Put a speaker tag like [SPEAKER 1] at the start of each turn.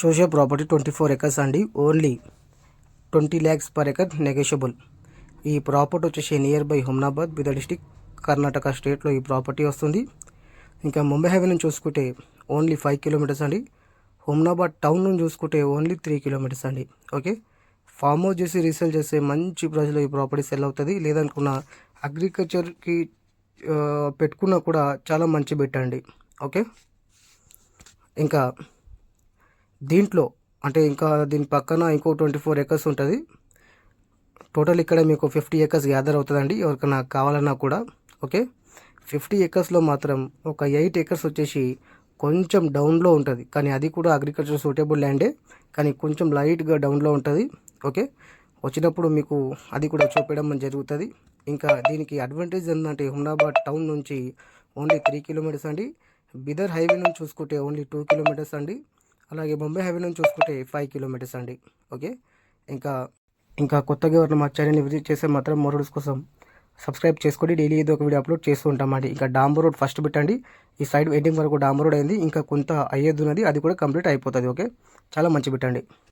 [SPEAKER 1] చూసే property twenty four acres అండి. Only twenty lakhs per acre negotiable. ఈ property వచ్చేసి near by Humnabad Bidar district Karnataka స్టేట్లో ఈ ప్రాపర్టీ వస్తుంది. ఇంకా ముంబై హైవే నుంచి చూసుకుంటే ఓన్లీ ఫైవ్ కిలోమీటర్స్ అండి. హుమ్నాబాద్ టౌన్ నుంచి చూసుకుంటే ఓన్లీ త్రీ కిలోమీటర్స్ అండి. ఓకే? ఫామ్ హౌస్ చేసి రీసేల్ చేస్తే మంచి ప్రైస్లో ఈ ప్రాపర్టీ సెల్ అవుతుంది. లేదనుకున్న అగ్రికల్చర్కి పెట్టుకున్నా కూడా చాలా మంచి బెట్ అండి. ఓకే? ఇంకా దీంట్లో అంటే ఇంకా దీని పక్కన ఇంకో ట్వంటీ ఫోర్ ఎకర్స్ ఉంటుంది. టోటల్ ఇక్కడ మీకు ఫిఫ్టీ ఎకర్స్ గ్యాదర్ అవుతుందండి ఎవరికైనా కావాలన్నా కూడా ఓకే ఫిఫ్టీ ఎకర్స్లో మాత్రం ఒక ఎయిట్ ఎకర్స్ వచ్చేసి కొంచెం డౌన్లో ఉంటుంది. కానీ అది కూడా అగ్రికల్చర్ సూటబుల్ ల్యాండే కానీ కొంచెం లైట్గా డౌన్లో ఉంటుంది ఓకే వచ్చినప్పుడు మీకు అది కూడా చూపించడం జరుగుతుంది. ఇంకా దీనికి అడ్వాంటేజ్ ఏంటంటే హుమ్నాబాద్ టౌన్ నుంచి ఓన్లీ త్రీ కిలోమీటర్స్ అండి. బిదర్ హైవే నుంచి చూసుకుంటే ఓన్లీ టూ కిలోమీటర్స్ అండి. అలాగే బొంబాయి హైవే నుంచి చూసుకుంటే ఫైవ్ కిలోమీటర్స్ అండి. ఓకే ఇంకా ఇంకా కొత్తగా ఎవరైనా మా ఛానల్ని విజిట్ చేస్తే మాత్రం మోరూడ్స్ కోసం సబ్స్క్రైబ్ చేసుకోండి. డైలీ ఏదో ఒక వీడియో అప్లోడ్ చేస్తూ ఉంటామండి ఇంకా డాంబర్ రోడ్ ఫస్ట్ పెట్టండి ఈ సైడ్ ఎండింగ్ వరకు డాంబర్ రోడ్ అయింది. ఇంకా కొంత అయ్యేది ఉన్నది. అది కూడా కంప్లీట్ అయిపోతుంది. ఓకే చాలా మంచి పెట్టండి